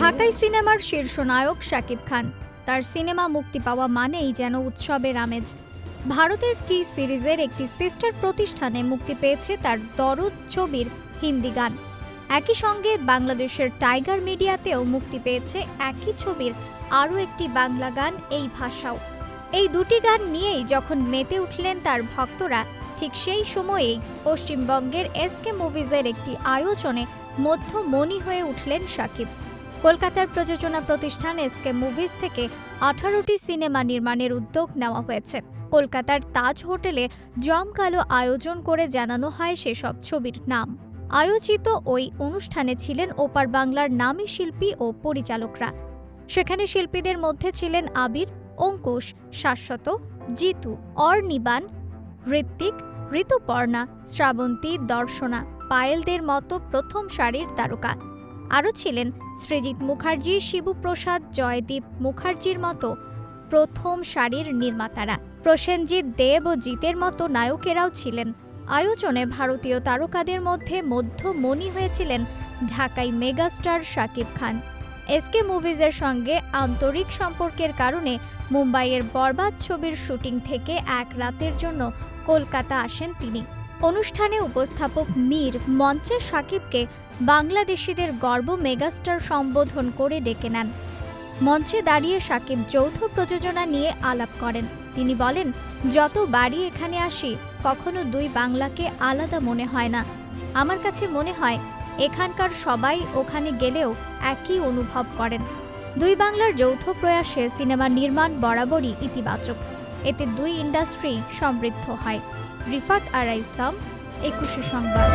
ঢাকাই সিনেমার শীর্ষ নায়ক শাকিব খান। তার সিনেমা মুক্তি পাওয়া মানেই যেন উৎসবের আমেজ। ভারতের টি সিরিজের একটি সিস্টার প্রতিষ্ঠানে মুক্তি পেয়েছে তার দরদ ছবির হিন্দি গান। একই সঙ্গে বাংলাদেশের টাইগার মিডিয়াতেও মুক্তি পেয়েছে একই ছবির আরও একটি বাংলা গান, এই ভাষাও। এই দুটি গান নিয়েই যখন মেতে উঠলেন তার ভক্তরা ঠিক সেই সময়েই পশ্চিমবঙ্গের এসকে মুভিজের একটি আয়োজনে মধ্যমণি হয়ে উঠলেন শাকিব কলকাতার প্রযোজনা প্রতিষ্ঠান এসকে মুভিজ থেকে আঠারোটি সিনেমা নির্মাণের উদ্যোগ নেওয়া হয়েছে। কলকাতার তাজ হোটেলে জমকালো আয়োজন করে জানানো হয় সেসব ছবির নাম। আয়োজিত ওই অনুষ্ঠানে ছিলেন ওপার বাংলার নামী শিল্পী ও পরিচালকরা। সেখানে শিল্পীদের মধ্যে ছিলেন আবির, অঙ্কুশ, শাশ্বত, জিতু, অর্নিবান, ঋত্বিক ঋতুপর্ণা, শ্রাবন্তী, দর্শনা, পায়েলদের মতো প্রথম সারির তারকা। আরও ছিলেন সৃজিত মুখার্জি, শিবুপ্রসাদ, জয়দীপ মুখার্জির মতো প্রথম সারির নির্মাতারা। প্রসেনজিৎ দেব ও জিতের মতো নায়কেরাও ছিলেন। আয়োজনে ভারতীয় তারকাদের মধ্যে মধ্যমণি হয়েছিলেন ঢাকাই মেগাস্টার শাকিব খান। এসকে মুভিজের সঙ্গে আন্তরিক সম্পর্কের কারণে মুম্বাইয়ের বরবাদ ছবির শুটিং থেকে এক রাতের জন্য কলকাতা আসেন তিনি। অনুষ্ঠানে উপস্থাপক মীর মঞ্চে সাকিবকে বাংলাদেশিদের গর্ব মেগাস্টার সম্বোধন করে ডেকে নেন। মঞ্চে দাঁড়িয়ে সাকিব যৌথ প্রযোজনা নিয়ে আলাপ করেন। তিনি বলেন, যত বাড়ি এখানে আসি, কখনো দুই বাংলাকে আলাদা মনে হয় না। আমার কাছে মনে হয়, এখানকার সবাই ওখানে গেলেও একই অনুভব করেন। দুই বাংলার যৌথ প্রয়াসে সিনেমা নির্মাণ বরাবরই ইতিবাচক। এতে দুই ইন্ডাস্ট্রি সমৃদ্ধ হয়। রিফাত আরা ইসলাম একুশে সংবাদ।